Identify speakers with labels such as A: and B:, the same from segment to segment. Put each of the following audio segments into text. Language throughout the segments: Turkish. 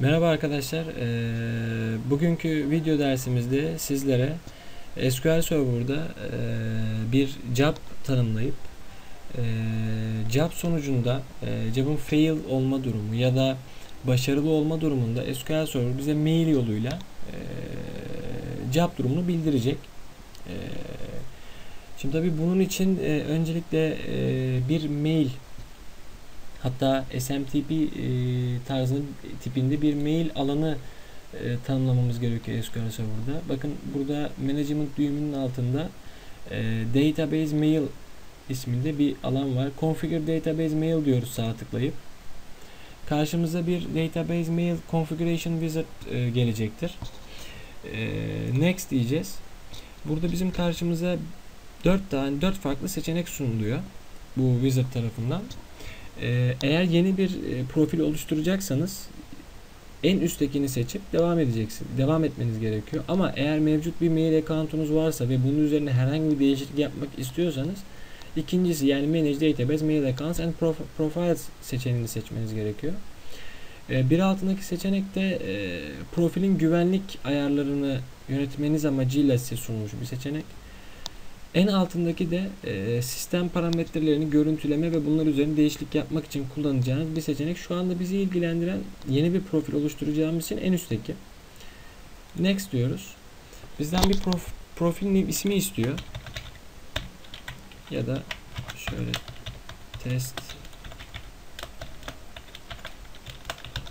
A: Merhaba arkadaşlar. Bugünkü video dersimizde sizlere SQL Server'da bir job tanımlayıp e, job sonucunda e, job'un fail olma durumu ya da başarılı olma durumunda SQL Server bize mail yoluyla e, job durumunu bildirecek. Şimdi tabii bunun için öncelikle bir mail Hatta SMTP e, tarzının tipinde bir mail alanı e, tanımlamamız gerekiyor SQL Server'da. Bakın burada management düğümünün altında e, database mail isminde bir alan var. Configure database mail diyoruz sağ tıklayıp. Karşımıza bir database mail configuration wizard e, gelecektir. Next diyeceğiz. Burada bizim karşımıza 4 tane 4 farklı seçenek sunuluyor bu wizard tarafından. Ee, eğer yeni bir e, profil oluşturacaksanız en üsttekini seçip devam edeceksin. Devam etmeniz gerekiyor. Ama eğer mevcut bir mail account'unuz varsa ve bunun üzerine herhangi bir değişiklik yapmak istiyorsanız ikincisi yani Manage Database Mail Accounts and Profiles seçeneğini seçmeniz gerekiyor. Ee, bir altındaki seçenek de e, profilin güvenlik ayarlarını yönetmeniz amacıyla size sunulmuş bir seçenek. En altındaki de e, sistem parametrelerini görüntüleme ve bunlar üzerine değişiklik yapmak için kullanacağınız bir seçenek. Şu anda bizi ilgilendiren yeni bir profil oluşturacağımız için en üstteki. Next diyoruz. Bizden bir prof, profil ismi istiyor. Ya da şöyle test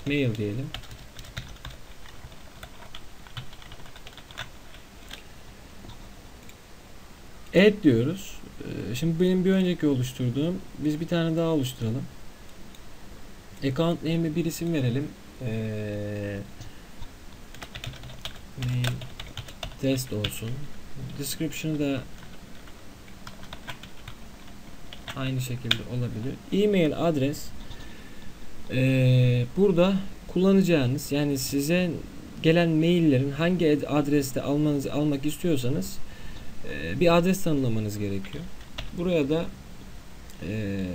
A: mail diyelim. Add diyoruz. Ee, şimdi benim bir önceki oluşturduğum biz bir tane daha oluşturalım. Account name'e bir isim verelim. Ee, name test olsun. Description'ı da aynı şekilde olabilir. E-mail adres ee, burada kullanacağınız yani size gelen maillerin hangi adreste almanızı almak istiyorsanız e, bir adres tanımlamanız gerekiyor. Buraya da e,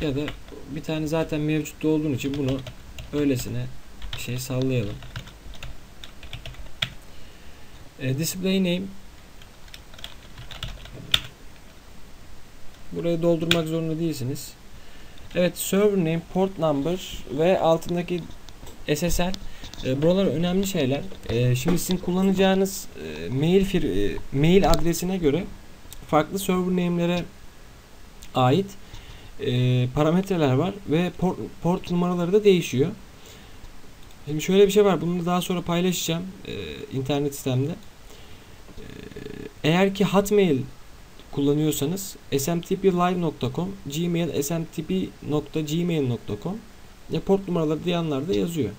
A: ya da bir tane zaten mevcut olduğun için bunu öylesine şey sallayalım. E, display name Burayı doldurmak zorunda değilsiniz. Evet, server name, port number ve altındaki SSL e, buralar önemli şeyler. E, şimdi sizin kullanacağınız e, mail fir, e, mail adresine göre farklı server name'lere ait e, parametreler var ve port, port numaraları da değişiyor. Şimdi şöyle bir şey var. Bunu daha sonra paylaşacağım e, internet sitemde. E, eğer ki Hotmail kullanıyorsanız smtplive.com, Gmail smtp.gmail.com ya port numaraları diyenler de yazıyor.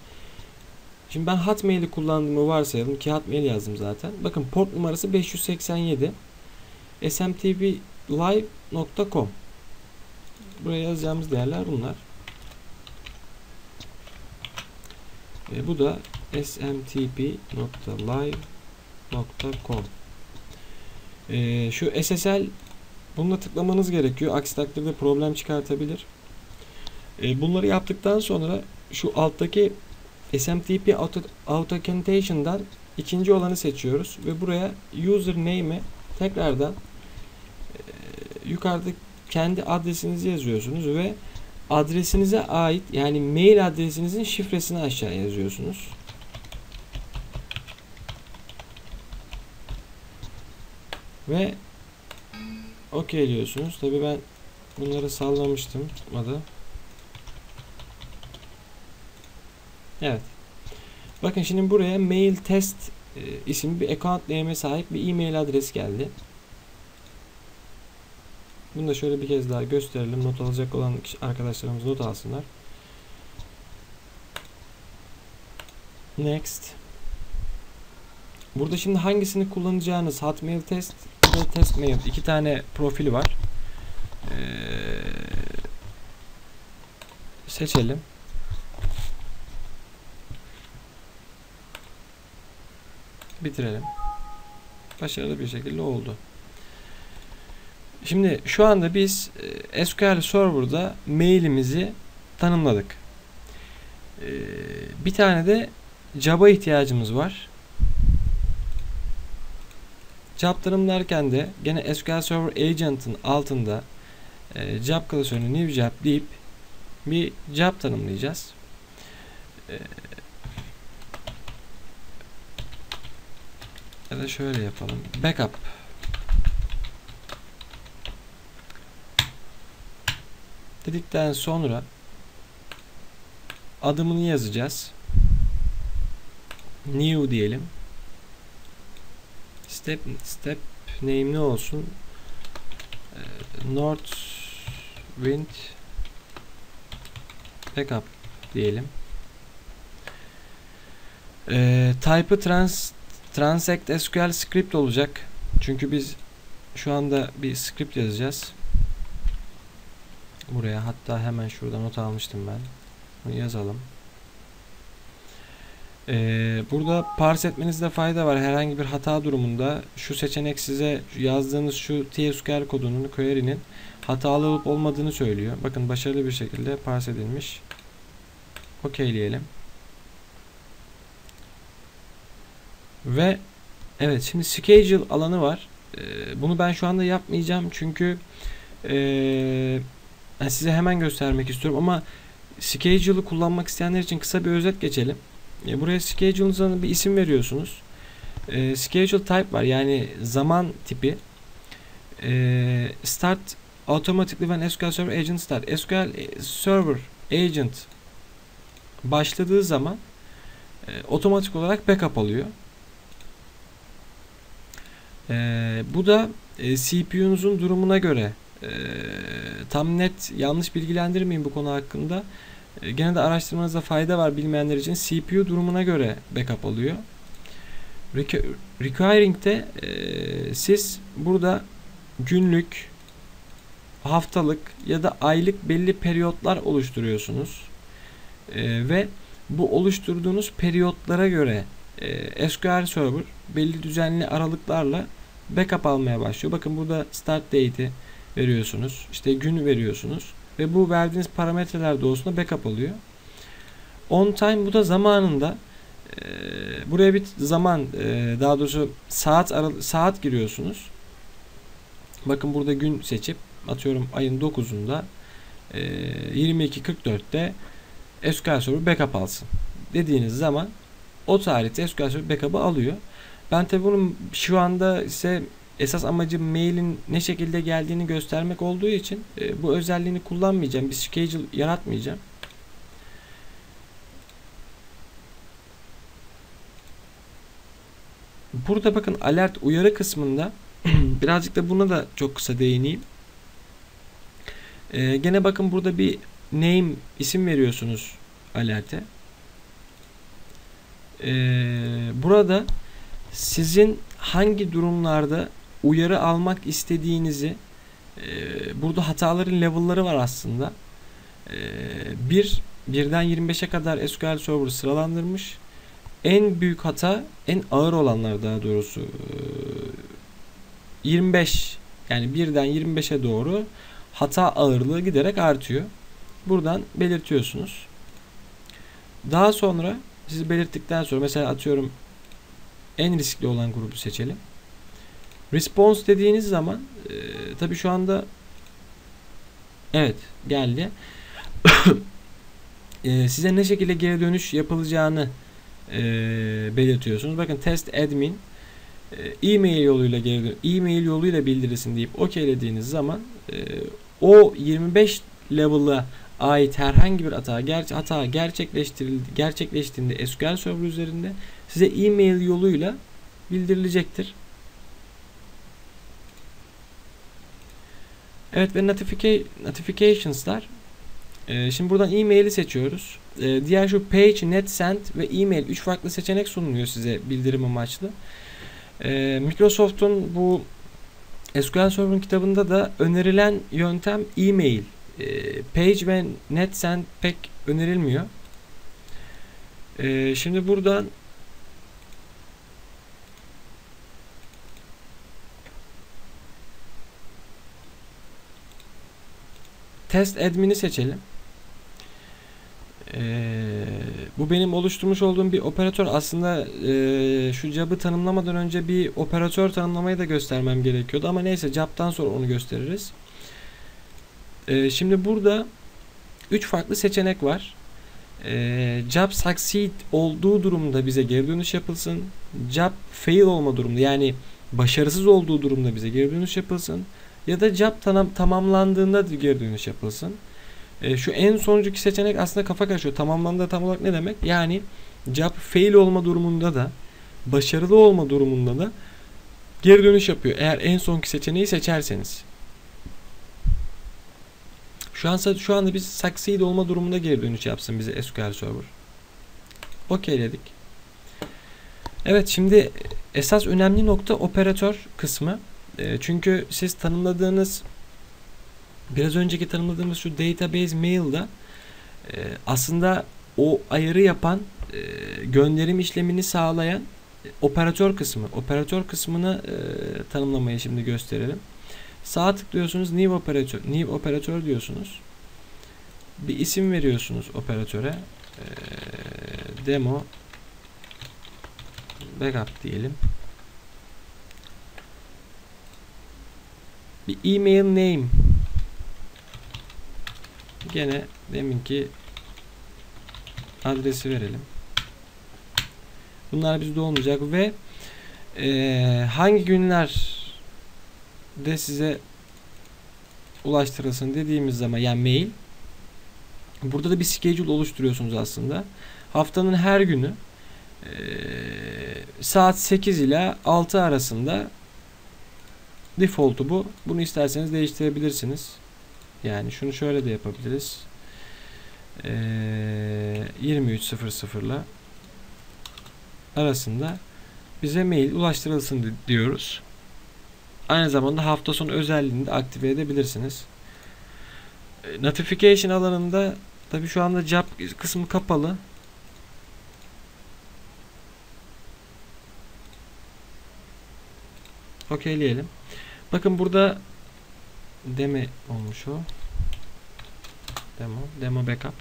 A: Şimdi ben Hotmail'i kullandığımı varsayalım ki Hotmail yazdım zaten. Bakın port numarası 587 smtplive.com Buraya yazacağımız değerler bunlar. E, bu da smtp.live.com e, Şu SSL bununla tıklamanız gerekiyor. Aksi takdirde problem çıkartabilir. E, bunları yaptıktan sonra şu alttaki SMTP Authentication'dan ikinci olanı seçiyoruz ve buraya username'e tekrardan e, yukarıda kendi adresinizi yazıyorsunuz ve adresinize ait yani mail adresinizin şifresini aşağı yazıyorsunuz. Ve OK diyorsunuz. Tabi ben bunları sallamıştım. Tutmadı. Evet. Bakın şimdi buraya mail test e, isimli bir account name'e sahip bir e-mail adresi geldi. Bunu da şöyle bir kez daha gösterelim. Not alacak olan arkadaşlarımız not alsınlar. Next. Burada şimdi hangisini kullanacağınız Hotmail test ve test mail iki tane profili var. Ee, seçelim. Bitirelim. Başarılı bir şekilde oldu. Şimdi şu anda biz e, SQL Server'da mailimizi tanımladık. Ee, bir tane de Java ihtiyacımız var. Job tanımlarken de gene SQL Server Agent'ın altında e, job klasörünü new job deyip bir job tanımlayacağız. E, ya da şöyle yapalım. Backup dedikten sonra adımını yazacağız. New diyelim. Step step name ne olsun? Ee, North Wind Backup diyelim. Ee, type'ı trans transact SQL script olacak. Çünkü biz şu anda bir script yazacağız. Buraya hatta hemen şurada not almıştım ben. Bunu yazalım. Ee, burada parse etmenizde fayda var. Herhangi bir hata durumunda şu seçenek size yazdığınız şu TSQL kodunun query'nin hatalı olup olmadığını söylüyor. Bakın başarılı bir şekilde parse edilmiş. Okeyleyelim. Ve evet şimdi schedule alanı var. Ee, bunu ben şu anda yapmayacağım çünkü ee, yani size hemen göstermek istiyorum ama schedule'ı kullanmak isteyenler için kısa bir özet geçelim. E, buraya schedule'ınıza bir isim veriyorsunuz. E, schedule type var yani zaman tipi. E, start automatically when SQL Server Agent start. SQL Server Agent başladığı zaman e, otomatik olarak backup alıyor. E, bu da e, CPU'nuzun durumuna göre e, tam net yanlış bilgilendirmeyin bu konu hakkında. E, gene de araştırmanızda fayda var bilmeyenler için CPU durumuna göre backup alıyor. Requiring'de e, siz burada günlük, haftalık ya da aylık belli periyotlar oluşturuyorsunuz. E, ve bu oluşturduğunuz periyotlara göre e, SQL Server belli düzenli aralıklarla backup almaya başlıyor. Bakın burada start date'i veriyorsunuz. İşte gün veriyorsunuz. Ve bu verdiğiniz parametreler doğrusunda backup alıyor. On time bu da zamanında e, buraya bir zaman e, daha doğrusu saat saat giriyorsunuz. Bakın burada gün seçip atıyorum ayın 9'unda e, 22.44'te SQL Server backup alsın dediğiniz zaman o tarihte SQL Server backup'ı alıyor. Ben tabi bunun şu anda ise esas amacım mailin ne şekilde geldiğini göstermek olduğu için e, bu özelliğini kullanmayacağım. Bir schedule yaratmayacağım. Burada bakın alert uyarı kısmında birazcık da buna da çok kısa değineyim. Ee, gene bakın burada bir name isim veriyorsunuz alerte. Ee, burada sizin hangi durumlarda uyarı almak istediğinizi e, burada hataların level'ları var aslında. E, bir birden 25'e kadar SQL Server sıralandırmış. En büyük hata, en ağır olanlar daha doğrusu e, 25 yani birden 25'e doğru hata ağırlığı giderek artıyor. Buradan belirtiyorsunuz. Daha sonra sizi belirttikten sonra mesela atıyorum en riskli olan grubu seçelim. Response dediğiniz zaman e, tabi şu anda evet geldi. e, size ne şekilde geri dönüş yapılacağını e, belirtiyorsunuz. Bakın test admin e, e-mail yoluyla geri e-mail yoluyla bildirilsin deyip okeylediğiniz zaman e, o 25 level'a ait herhangi bir hata, ger hata gerçekleştirildi, gerçekleştiğinde SQL Server üzerinde size e-mail yoluyla bildirilecektir. Evet ve notifica notifications'lar. Ee, şimdi buradan e-mail'i seçiyoruz. Ee, diğer şu page, net, send ve e-mail 3 farklı seçenek sunuluyor size bildirim amaçlı. Ee, Microsoft'un bu SQL Server'ın kitabında da önerilen yöntem e-mail. Ee, page ve net send pek önerilmiyor. Ee, şimdi buradan Test admin'i seçelim. Ee, Bu benim oluşturmuş olduğum bir operatör. Aslında e, şu job'ı tanımlamadan önce bir operatör tanımlamayı da göstermem gerekiyordu. Ama neyse job'tan sonra onu gösteririz. E, şimdi burada 3 farklı seçenek var. E, job succeed olduğu durumda bize geri dönüş yapılsın. Job fail olma durumda yani başarısız olduğu durumda bize geri dönüş yapılsın. Ya da job tanım, tamamlandığında geri dönüş yapılsın. E, şu en sonuncuki seçenek aslında kafa karışıyor. Tamamlandı tam olarak ne demek? Yani job fail olma durumunda da başarılı olma durumunda da geri dönüş yapıyor. Eğer en sonki seçeneği seçerseniz. Şu an şu anda biz succeed olma durumunda geri dönüş yapsın bize SQL Server. Okeyledik. Evet şimdi esas önemli nokta operatör kısmı. E, çünkü siz tanımladığınız biraz önceki tanımladığımız şu database mail'da e, aslında o ayarı yapan e, gönderim işlemini sağlayan e, operatör kısmı. Operatör kısmını e, tanımlamayı şimdi gösterelim. Sağ tıklıyorsunuz new operatör, new operatör diyorsunuz. Bir isim veriyorsunuz operatöre. E, demo backup diyelim. Bir email name Gene deminki adresi verelim. Bunlar bizde olmayacak ve e, hangi günler de size ulaştırılsın dediğimiz zaman yani mail burada da bir schedule oluşturuyorsunuz aslında. Haftanın her günü saat 8 ile 6 arasında default'u bu. Bunu isterseniz değiştirebilirsiniz. Yani şunu şöyle de yapabiliriz. Ee, 23.00 ile arasında bize mail ulaştırılsın diyoruz. Aynı zamanda hafta sonu özelliğini de aktive edebilirsiniz. Ee, notification alanında tabi şu anda job kısmı kapalı. Okeyleyelim. Bakın burada deme olmuş o. Demo, demo backup.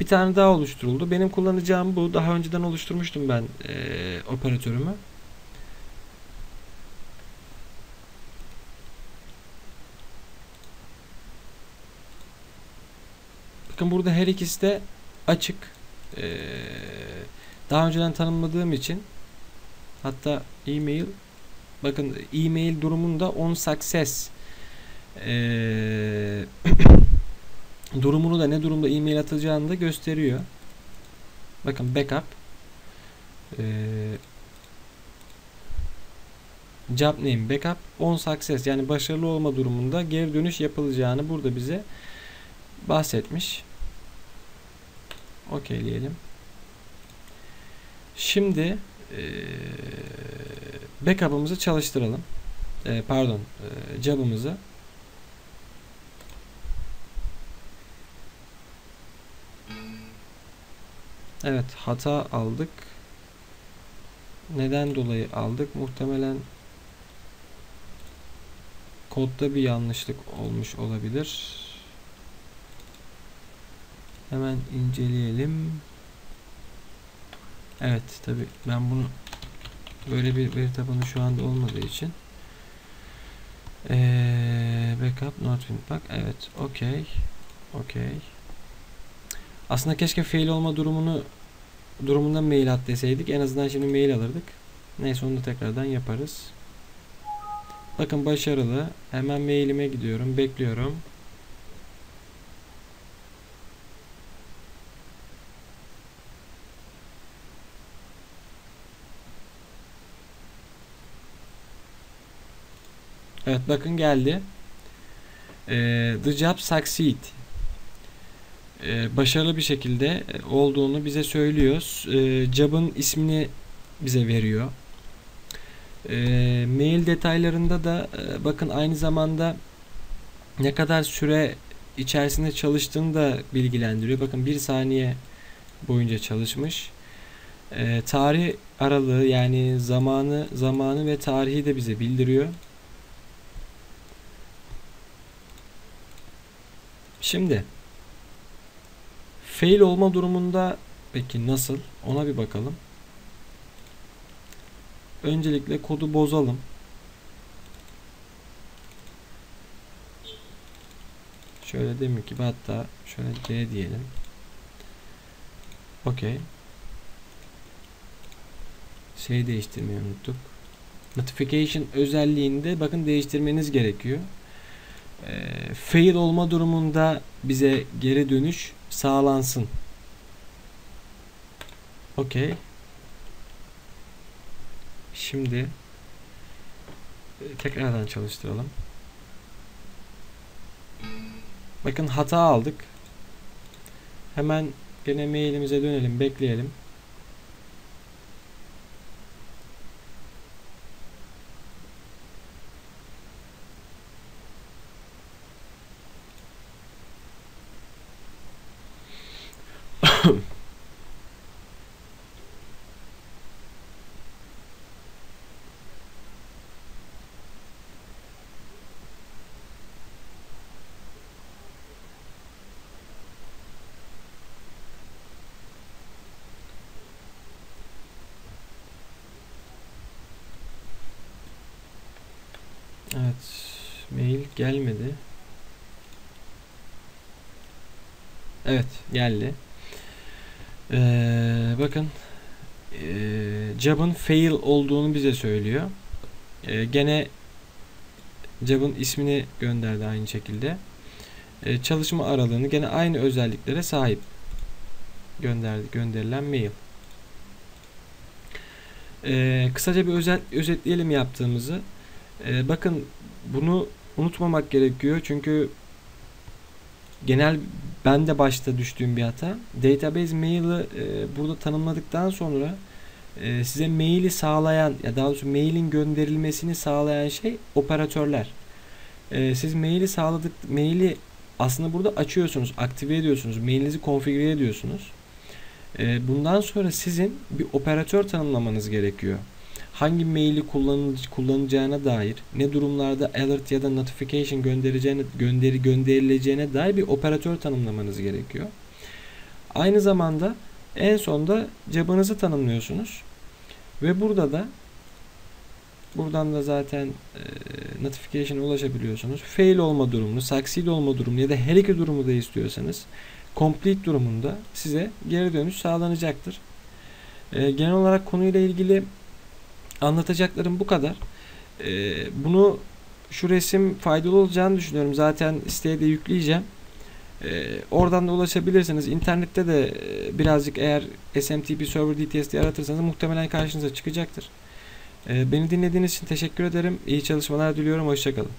A: Bir tane daha oluşturuldu. Benim kullanacağım bu. Daha önceden oluşturmuştum ben e, operatörümü. Bakın burada her ikisi de açık. Ee, daha önceden tanımladığım için hatta e-mail bakın e-mail durumunda on success ee, durumunu da ne durumda e-mail atacağını da gösteriyor. Bakın backup ee, job name backup on success yani başarılı olma durumunda geri dönüş yapılacağını burada bize bahsetmiş. Okeyleyelim. Şimdi ee, backup'ımızı çalıştıralım. Ee, pardon, e, job'ımızı Evet hata aldık. Neden dolayı aldık? Muhtemelen kodda bir yanlışlık olmuş olabilir. Hemen inceleyelim. Evet tabi ben bunu böyle bir veri tabanı şu anda olmadığı için ee, backup not bak evet okey okey aslında keşke fail olma durumunu durumunda mail at deseydik. En azından şimdi mail alırdık. Neyse onu da tekrardan yaparız. Bakın başarılı. Hemen mailime gidiyorum. Bekliyorum. Evet bakın geldi. Ee, the job succeed e, başarılı bir şekilde olduğunu bize söylüyor. E, job'ın ismini bize veriyor. E, mail detaylarında da e, bakın aynı zamanda ne kadar süre içerisinde çalıştığını da bilgilendiriyor. Bakın bir saniye boyunca çalışmış. E, tarih aralığı yani zamanı zamanı ve tarihi de bize bildiriyor. Şimdi fail olma durumunda Peki nasıl? Ona bir bakalım. Öncelikle kodu bozalım. Şöyle demek gibi hatta şöyle D diyelim. Okey. Şey değiştirmeyi unuttuk. Notification özelliğinde bakın değiştirmeniz gerekiyor. E, fail olma durumunda bize geri dönüş sağlansın. Okey. Şimdi e, tekrardan çalıştıralım. Bakın hata aldık. Hemen gene mailimize dönelim, bekleyelim. Evet. Mail gelmedi. Evet geldi. Ee, bakın ee, job'ın fail olduğunu bize söylüyor. Ee, gene job'ın ismini gönderdi aynı şekilde. Ee, çalışma aralığını gene aynı özelliklere sahip gönderdi gönderilen mail. Ee, kısaca bir özet, özetleyelim yaptığımızı. Ee, bakın bunu unutmamak gerekiyor çünkü genel ben de başta düştüğüm bir hata. Database mail'i e, burada tanımladıktan sonra e, size maili sağlayan ya daha doğrusu mailin gönderilmesini sağlayan şey operatörler. E, siz maili sağladık maili aslında burada açıyorsunuz, aktive ediyorsunuz, mailinizi konfigüre ediyorsunuz. Bundan sonra sizin bir operatör tanımlamanız gerekiyor hangi maili kullanacağına dair, ne durumlarda alert ya da notification göndereceğine, gönderi gönderileceğine dair bir operatör tanımlamanız gerekiyor. Aynı zamanda en sonda cebinizi tanımlıyorsunuz. Ve burada da buradan da zaten e, notification'a ulaşabiliyorsunuz. Fail olma durumunu, succeed olma durumunu ya da her iki durumu da istiyorsanız complete durumunda size geri dönüş sağlanacaktır. E, genel olarak konuyla ilgili Anlatacaklarım bu kadar. Ee, bunu şu resim faydalı olacağını düşünüyorum. Zaten siteye de yükleyeceğim. Ee, oradan da ulaşabilirsiniz. İnternette de e, birazcık eğer SMTP Server DTS diye aratırsanız muhtemelen karşınıza çıkacaktır. Ee, beni dinlediğiniz için teşekkür ederim. İyi çalışmalar diliyorum. Hoşçakalın.